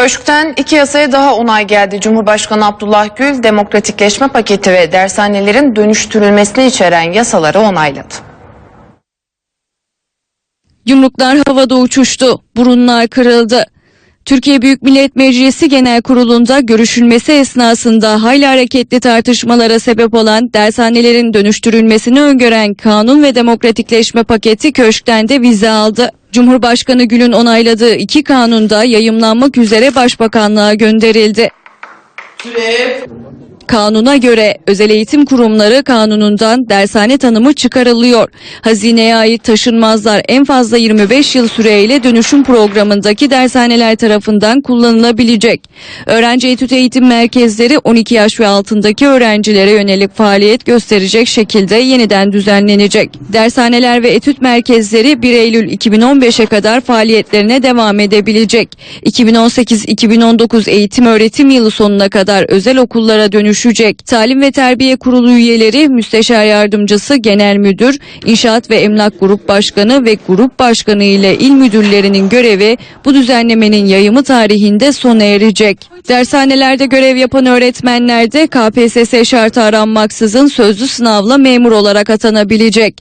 Köşkten iki yasaya daha onay geldi. Cumhurbaşkanı Abdullah Gül demokratikleşme paketi ve dershanelerin dönüştürülmesini içeren yasaları onayladı. Yumruklar havada uçuştu, burunlar kırıldı. Türkiye Büyük Millet Meclisi Genel Kurulu'nda görüşülmesi esnasında hayli hareketli tartışmalara sebep olan dershanelerin dönüştürülmesini öngören kanun ve demokratikleşme paketi köşkten de vize aldı. Cumhurbaşkanı Gül'ün onayladığı iki kanunda yayımlanmak üzere Başbakanlığa gönderildi. Kanuna göre özel eğitim kurumları kanunundan dershane tanımı çıkarılıyor. Hazineye ait taşınmazlar en fazla 25 yıl süreyle dönüşüm programındaki dershaneler tarafından kullanılabilecek. Öğrenci etüt eğitim merkezleri 12 yaş ve altındaki öğrencilere yönelik faaliyet gösterecek şekilde yeniden düzenlenecek. Dershaneler ve etüt merkezleri 1 Eylül 2015'e kadar faaliyetlerine devam edebilecek. 2018-2019 eğitim öğretim yılı sonuna kadar özel okullara dönüşecek. Talim ve Terbiye Kurulu üyeleri, Müsteşar Yardımcısı, Genel Müdür, İnşaat ve Emlak Grup Başkanı ve Grup Başkanı ile il müdürlerinin görevi bu düzenlemenin yayımı tarihinde sona erecek. Dershanelerde görev yapan öğretmenler de KPSS şartı aranmaksızın sözlü sınavla memur olarak atanabilecek.